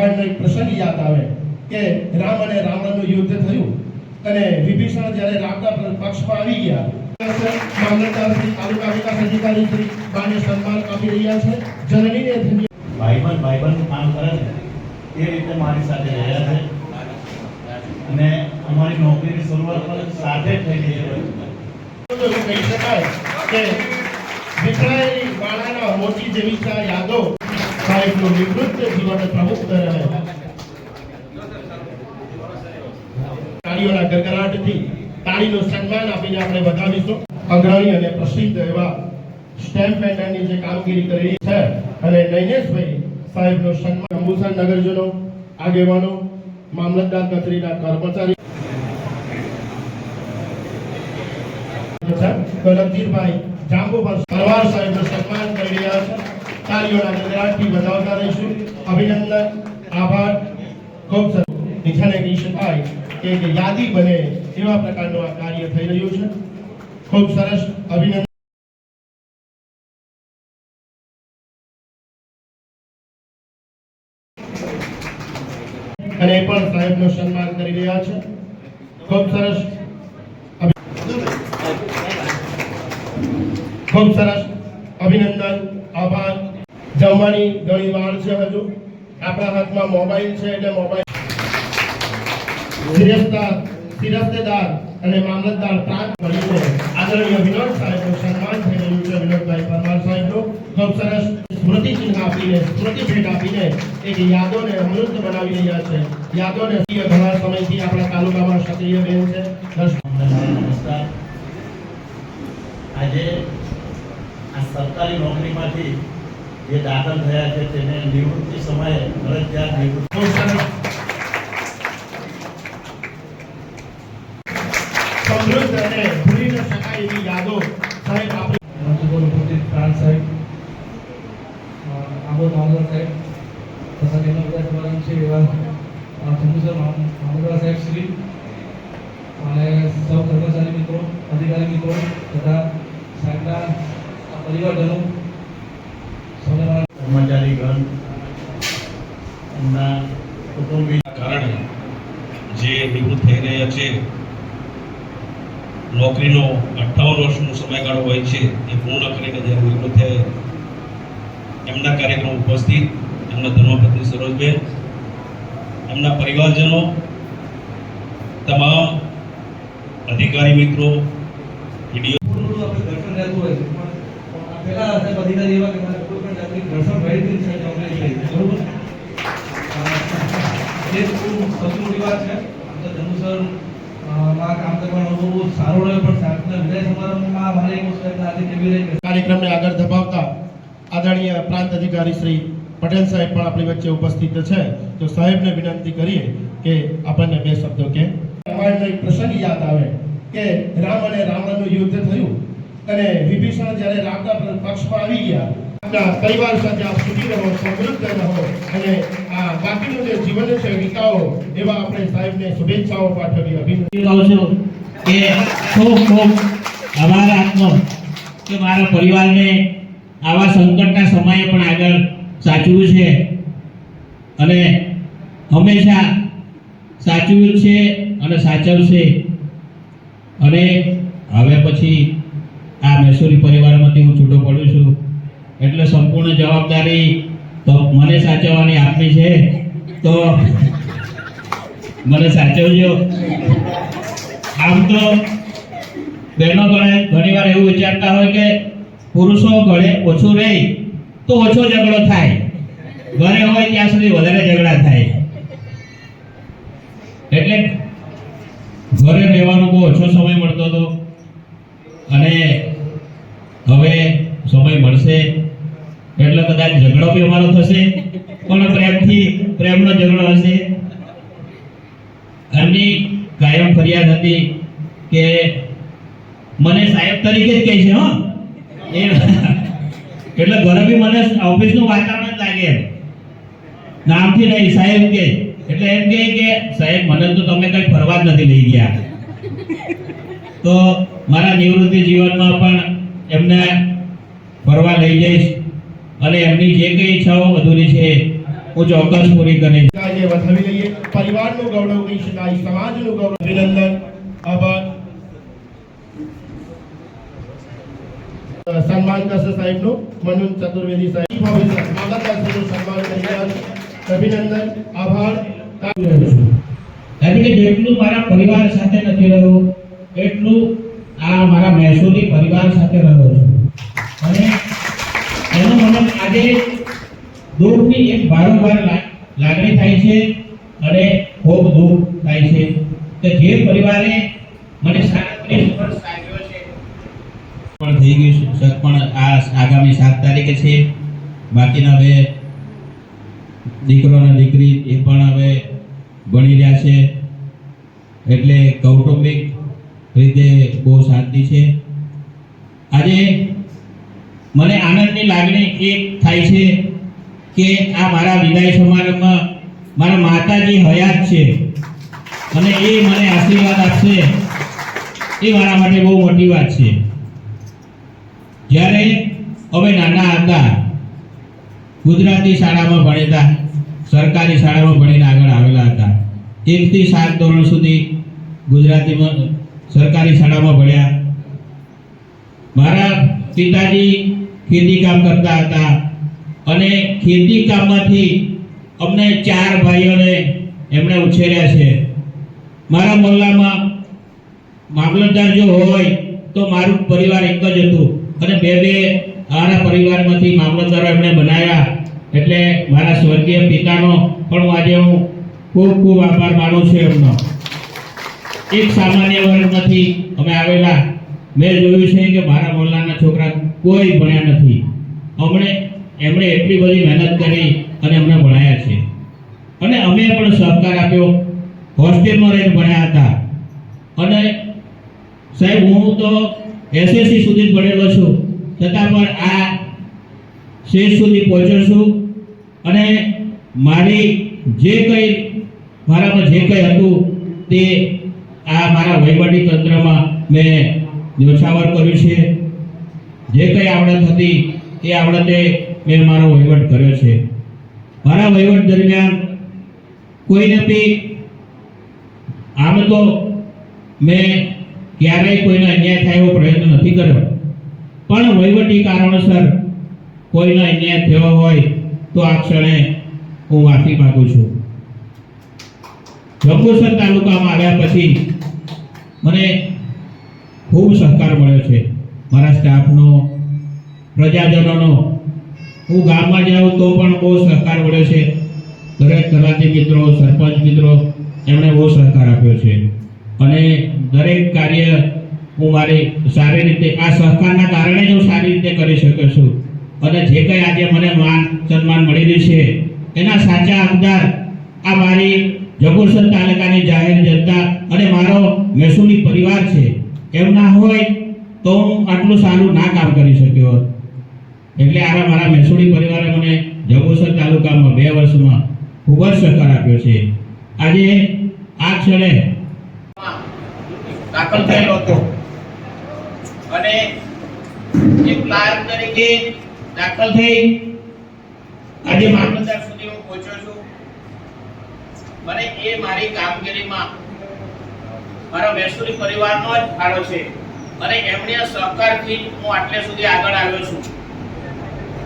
રામાયણનો એક પ્રસંગ યાદ આવે કે રામ અને રાવણનું યુદ્ધ થયું અને વિભીષણ જ્યારે રામના પક્ષમાં આવી ગયા મામલતદાર તાલુકા વિકાસ અધિકારી શ્રી માન્ય સન્માન આપી રહ્યા છે. જનનીને ધન્ય ભાઈબંધ ભાઈબંધ કામ કરે છે. એ રીતે મારી સાથે રહ્યા છે. અને અમારી નોકરીની શરૂઆત પણ સાથે થઈ ગઈ છે. કહી શકાય કે વિખરાયેલી વાળાના મોતી જેવી યાદો નિવૃત્ત જીવન પ્રમુખ રહે તાળીઓના ગરગરાટથી તાળીનું સન્માન આપીને આપણે વધાવીશું અગ્રણી અને પ્રસિદ્ધ એવા સ્ટેમ્પ પેનરની જે કામગીરી કરી છે અને નૈનેશભાઈ સાહેબનું સન્માન અંબુસર નગરજનો આગેવાનો મામલતદાર કચેરીના કર્મચારી ગલતજીતભાઈ જાંબુભર સરવાર સાહેબનું સન્માન કરી રહ્યા છે તાળીઓના ગગડાટથી વધાવતા રહીશું. અભિનંદન, આભાર. ખૂબ સરસ. નિશાને કહી શકાય કે યાદી બને એવા પ્રકારનું આ કાર્ય થઈ રહ્યું છે. ખૂબ સરસ. અભિનંદન. અને પણ સાહેબનું સન્માન કરી રહ્યા છે. ખૂબ સરસ. ખૂબ સરસ. અભિનંદન, આભાર. જમવાની ઘણી વાર છે હજુ. આપણા હાથમાં મોબાઈલ છે એટલે મોબાઈલ સિરસ્તા સિરસ્તેદાર અને મામલતદાર પ્રાંત મળીને આદરણીય વિનોદ સાહેબનું સન્માન થઈ રહ્યું છે વિનોદભાઈ પરમાર સાહેબનું. ખૂબ સરસ સ્મૃતિ ચિહ્ન આપીને, સ્મૃતિ ભેટ આપીને એક યાદોને અમૃત બનાવી રહ્યા છે. યાદોને ઘણા સમયથી આપણા તાલુકામાં સક્રિય બેન છે. નમસ્કાર. આજે આ સરકારી નોકરીમાંથી જે દાખલ થયા છે તેને નિવૃત્તિ સમયે ફરજિયાત નિવૃત્તિ. સમૃદ્ધ અને ભૂલી ન શકાય એવી યાદો સાહેબ આપણે મંત્રીગણ ઉપસ્થિત પ્રાંત સાહેબ તથા તેના બધા છે એવા સાહેબ શ્રી અને સૌ કર્મચારી મિત્રો અધિકારી મિત્રો તથા સાહેબના પરિવારજનો સૌને મારા કર્મચારીગણ એમના કુટુંબી કારણે જે નિવૃત્ત થઈ રહ્યા છે, નોકરીનો અઠ્ઠાવન વર્ષનો સમયગાળો હોય છે, એ પૂર્ણ કરીને જ્યારે નિવૃત્ત થયા, એમના કાર્યક્રમ ઉપસ્થિત એમના ધર્મપત્ની સરોજબેન, એમના પરિવારજનો, તમામ અધિકારી મિત્રો સાહેબ અધિકારી એવા કે મારે રહી છે બરોબર? એ સૌથી મોટી વાત છે. આમ તો ધનુસરમાં કામ કરવાનો અનુભવ બહુ સારો રહ્યો પણ સાહેબના વિદાય સમારંભમાં મારે એક વસ્તુ આજે કેવી રહી કાર્યક્રમને આગળ ધપાવતા આદરણીય પ્રાંત અધિકારી શ્રી પટેલ સાહેબ પણ આપણી વચ્ચે ઉપસ્થિત છે. તો સાહેબને વિનંતી કરીએ કે આપણને બે શબ્દો કે. રામાયણનો એક પ્રસંગ યાદ આવે કે રામ અને રાવણનું યુદ્ધ થયું અને વિભીષણ જ્યારે રામના પક્ષમાં આવી ગયા પરિવાર સાથે આપ સુખી રહો સમૃદ્ધ રહો અને આ બાકીનું જે જીવન છે, વિતાવો, એવા આપણે સાહેબને શુભેચ્છાઓ પાઠવી, અભિનંદન. કે ખૂબ ખૂબ આભાર આપનો કે મારા પરિવારને આવા સંકટના સમયે પણ આગળ સાચવ્યું છે. અને હંમેશા સાચવ્યું છે અને સાચવશે. અને હવે પછી આ મૈસૂરી પરિવારમાંથી હું છૂટો પડું છું. એટલે સંપૂર્ણ જવાબદારી તો મને સાચવવાની આપની છે? તો મને સાચવજો. આમ તો બહેનો ગણે ઘણી વાર એવું વિચારતા હોય કે પુરુષો ઘણે ઓછું રહે તો ઓછો ઝઘડો થાય. ઘરે હોય ત્યાં સુધી વધારે ઝઘડા થાય. એટલે ઘરે રહેવાનો બહુ ઓછો સમય મળતો હતો. અને હવે સમય મળશે. એટલે કદાચ ઝઘડો બી અમારો થશે, પણ પ્રેમથી, પ્રેમનો ઝઘડો હશે. ઘરની કાયમ ફરિયાદ હતી કે મને સાહેબ તરીકે જ કહે છે, હો. એટલે ઘરે બી મને ઓફિસનું વાતાવરણ જ લાગે નામથી નહીં, સાહેબ કે. એટલે એમ કહે કે, સાહેબ, મને તો તમે કઈ ફરવા જ નથી લઈ ગયા. તો મારા નિવૃત્તિ જીવનમાં પણ એમને ફરવા લઈ જઈશ. અને એમની જે કઈ ઈચ્છાઓ અધૂરી છે હું ચોક્કસ પૂરી કરીશ. આજે વધાવી લઈએ. પરિવારનું ગૌરવ કહી શકાય સમાજનું ગૌરવ અભિનંદન આભાર. સન્માન કરશે સાહેબનું મનુન ચતુર્વેદી સાહેબ. મામલતદારશ્રીનું સન્માન કરી અભિનંદન આભાર. કારણ કે જેટલું મારા પરિવાર સાથે નથી રહ્યો એટલું આ મારા મહેસૂલી પરિવાર સાથે રહ્યો છું. અને એનો મને આજે દુઃખની એક વારંવાર લાગણી થાય છે અને ખૂબ દુઃખ થાય છે. કે જે પરિવારે મને સાડત્રીસ વર્ષ સાચવ્યો છે. પણ થઈ ગયું છે. પણ આ આગામી સાત તારીખે છે. બાકીના બે દીકરો અને દીકરી એ પણ હવે ભણી રહ્યા છે. એટલે કૌટુંબિક રીતે બહુ શાંતિ છે. આજે મને આનંદની લાગણી એક થાય છે કે આ મારા વિદાય સમારંભમાં મારા માતાજી હયાત છે અને એ મને આશીર્વાદ આપશે એ મારા માટે બહુ મોટી વાત છે. જ્યારે અમે નાના હતા, ગુજરાતી શાળામાં ભણેલા, સરકારી શાળામાં ભણીને આગળ આવેલા હતા એકથી સાત ધોરણ સુધી ગુજરાતીમાં, સરકારી શાળામાં ભણ્યા. મારા પિતાજી ખેતી કામ કરતા હતા. અને ખેતી કામમાંથી અમને ચાર ભાઈઓને એમણે ઉછેર્યા છે. મારા મોહલ્લામાં મામલતદાર જો હોય તો મારું પરિવાર એક જ હતું. અને બે બે મારા પરિવારમાંથી મામલતદારો એમણે બનાવ્યા. એટલે મારા સ્વર્ગીય પિતાનો પણ આજે હું ખૂબ ખૂબ આભાર માનું છું એમનો. એક સામાન્ય વર્ગમાંથી અમે આવેલા મેં જોયું છે કે મારા મોલ્લાના છોકરા કોઈ ભણ્યા નથી. અમણે એમણે એટલી બધી મહેનત કરી અને અમને ભણાયા છે. અને અમે પણ સહકાર આપ્યો. હોસ્ટેલમાં રહીને ભણ્યા હતા. અને સાહેબ, હું તો એસએસસી સુધી ભણેલો છું. છતાં પણ આ શેષ સુધી પહોંચ્યો છું. અને મારી જે કંઈ, મારામાં જે કંઈ હતું તે આ મારા વહીવટી તંત્રમાં મેં ન્યોછાવર કર્યું છે. જે કંઈ આવડત હતી એ આવડતે મેં મારો વહીવટ કર્યો છે. મારા વહીવટ દરમિયાન કોઈ નથી. આમ તો મેં ક્યારેય કોઈને અન્યાય થાય એવો પ્રયત્ન નથી કર્યો. પણ વહીવટી કારણોસર કોઈનો અન્યાય થયો હોય તો આ ક્ષણે હું માફી માગું છું. જંબુસર તાલુકામાં આવ્યા પછી મને ખૂબ સહકાર મળ્યો છે. મારા સ્ટાફનો, પ્રજાજનોનો. હું ગામમાં જાઉં તો પણ બહુ સહકાર મળ્યો છે. દરેક તલાટી મિત્રો, સરપંચ મિત્રો, એમણે બહુ સહકાર આપ્યો છે. અને દરેક કાર્ય હું મારી સારી રીતે, આ સહકારના કારણે જ હું સારી રીતે કરી શક્યો છું. અને જે કંઈ આજે મને માન, સન્માન મળી રહ્યું છે, એના સાચા હકદાર આ મારી જગુરસર તાલુકાની જાહેર જનતા અને મારો મહેસૂલી પરિવાર છે. એમ ના હોય તો હું આટલું સારું ના કામ કરી શક્યો હોત. એટલે આવા મારા મહેસૂલી પરિવારે મને જંબુસર તાલુકામાં બે વર્ષમાં ખૂબ જ સહકાર આપ્યો છે. આજે આ ક્ષણે દાખલ થયેલો હતો. અને એક ક્લાર્ક તરીકે દાખલ થઈ, આજે મામલતદાર સુધી હું પહોંચ્યો છું. મને એ મારી કામગીરીમાં મારા મહેસૂલી પરિવારનો જ ફાળો છે. અને એમની સહકારથી હું આટલે સુધી આગળ આવ્યો છું.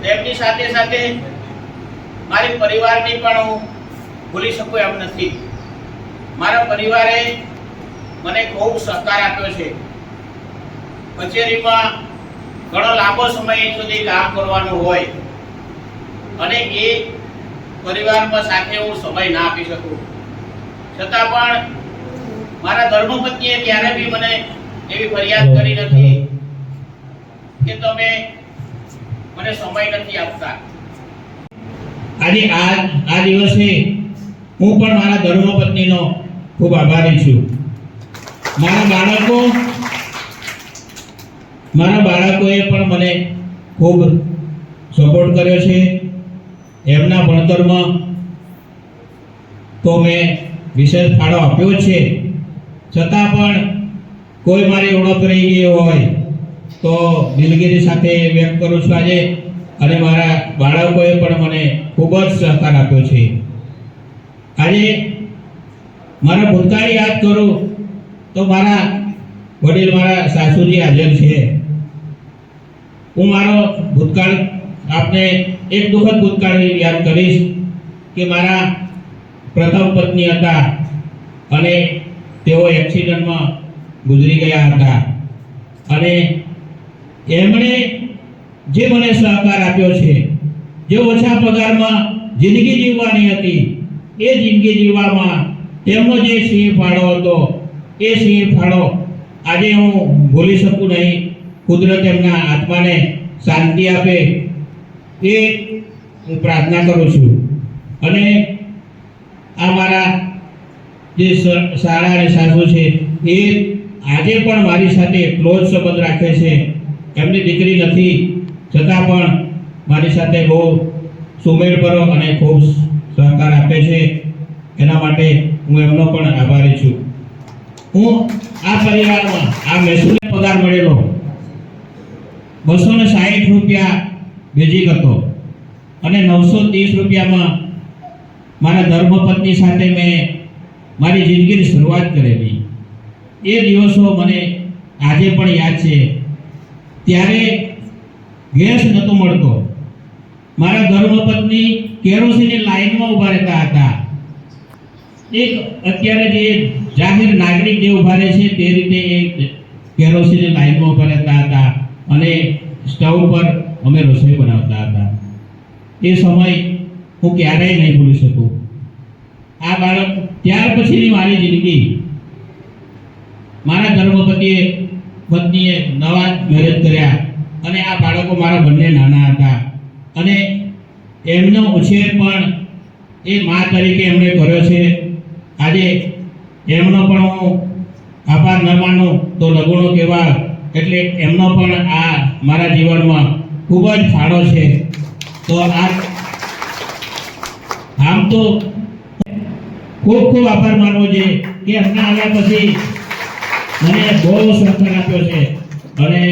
તેમની સાથે સાથે મારી પરિવારની પણ હું ભૂલી શકું એમ નથી. મારા પરિવારે મને ખૂબ સહકાર આપ્યો છે. કચેરીમાં ઘણો લાંબો સમય સુધી કામ કરવાનું હોય અને એ પરિવારમાં સાથે હું સમય ના આપી શકું. છતાં પણ મારા ધર્મપત્નીએ ક્યારે બી મને એવી ફરિયાદ કરી નથી કે તમે મને સમય નથી આપતા. આજે આ આ દિવસે હું પણ મારા ધર્મપત્નીનો ખૂબ આભારી છું. મારા બાળકો, મારા બાળકોએ પણ મને ખૂબ સપોર્ટ કર્યો છે. એમના ભણતરમાં તો મેં વિશેષ ફાળો આપ્યો છે. છતાં પણ કોઈ મારી ઓળખ રહી ગઈ હોય તો દિલગીરી સાથે વ્યક્ત કરું છું આજે. અને મારા બાળકોએ પણ મને ખૂબ જ સહકાર આપ્યો છે. આજે મારા ભૂતકાળ યાદ કરું તો મારા વડીલ મારા સાસુજી હાજર છે. હું મારો ભૂતકાળ આપને એક દુઃખદ ભૂતકાળ યાદ કરીશ કે મારા પ્રથમ પત્ની હતા અને તેઓ એક્સિડન્ટમાં ગુજરી ગયા હતા. અને એમણે જે મને સહકાર આપ્યો છે, જે ઓછા પગારમાં જિંદગી જીવવાની હતી, એ જિંદગી જીવવામાં તેમનો જે સિંહ ફાળો હતો, એ સિંહ ફાળો આજે હું ભૂલી શકું નહીં. કુદરત એમના આત્માને શાંતિ આપે એ પ્રાર્થના કરું છું. અને આ મારા જે સારા અને સાસુ છે, એ આજે પણ મારી સાથે ક્લોઝ સંબંધ રાખે છે. એમની દીકરી નથી, છતાં પણ મારી સાથે બહુ સુમેળભરો અને ખૂબ સહકાર આપે છે. એના માટે હું એમનો પણ આભારી છું. હું આ પરિવારમાં આ મહેસૂલી પગાર મળેલો બસો ને સાહીઠ રૂપિયા બેઝિક હતો અને નવસો ત્રીસ રૂપિયામાં મારા ધર્મપત્ની સાથે મેં મારી જિંદગીની શરૂઆત કરેલી. એ દિવસો મને આજે પણ યાદ છે. ત્યારે ગેસ નહોતો મળતો. મારા ધર્મપત્ની કેરોસીનની લાઈનમાં ઊભા રહેતા હતા. એક અત્યારે જે જાહેર નાગરિક જે ઊભા રહે છે તે રીતે એ કેરોસીનની લાઈનમાં ઊભા રહેતા હતા અને સ્ટવ પર અમે રસોઈ બનાવતા હતા. એ સમય હું ક્યારેય નહીં ભૂલી શકું. આ બાળક ત્યાર પછીની મારી જિંદગી. મારા ધર્મપતિએ પત્નીએ નવા મેરેજ કર્યા અને આ બાળકો મારા બંને નાના હતા. અને એમનો ઉછેર પણ એ મા તરીકે એમણે કર્યો છે. આજે એમનો પણ હું આભાર ન માનું તો લગુણો કહેવા એટલે એમનો પણ આ મારા જીવનમાં ખૂબ જ ફાળો છે. તો આ આમ તો ખૂબ ખૂબ આભાર માનવો છે કે અમને આવ્યા પછી મને બહુ સહકાર આપ્યો છે. અને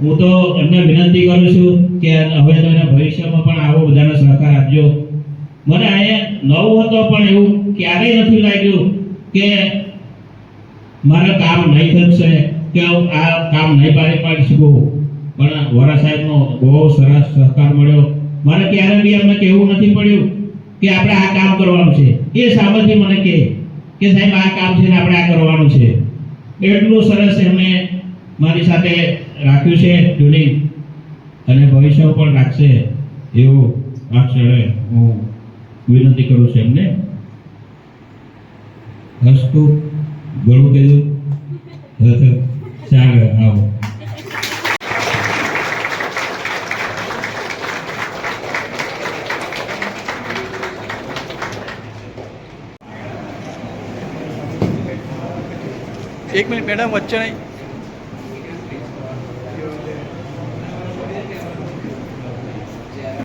હું તો એમને વિનંતી કરું છું કે હવે તો એને ભવિષ્યમાં પણ આવો બધાનો સહકાર આપજો. મને અહીંયા નવું હતો પણ એવું ક્યારેય નથી લાગ્યું કે મારે કામ નહીં થશે, કે આ કામ નહીં પાડી પાડી શકું. પણ વરા સાહેબનો બહુ સરસ સહકાર મળ્યો. મને ક્યારે બી અમને કહેવું નથી પડ્યું કે આપણે આ કામ કરવાનું છે. એ સામેથી મને કહે કે સાહેબ, આ કામ છે ને આપણે આ કરવાનું છે. એટલું સરસ એમણે મારી સાથે રાખ્યું છે ટ્યુનિંગ. અને ભવિષ્ય પણ રાખશે એવું આ ક્ષણે હું વિનંતી કરું છું એમને. હસતું ઘણું કહ્યું ચાલો, આવો. એક મિનિટ મેડમ વચ્ચે નહીં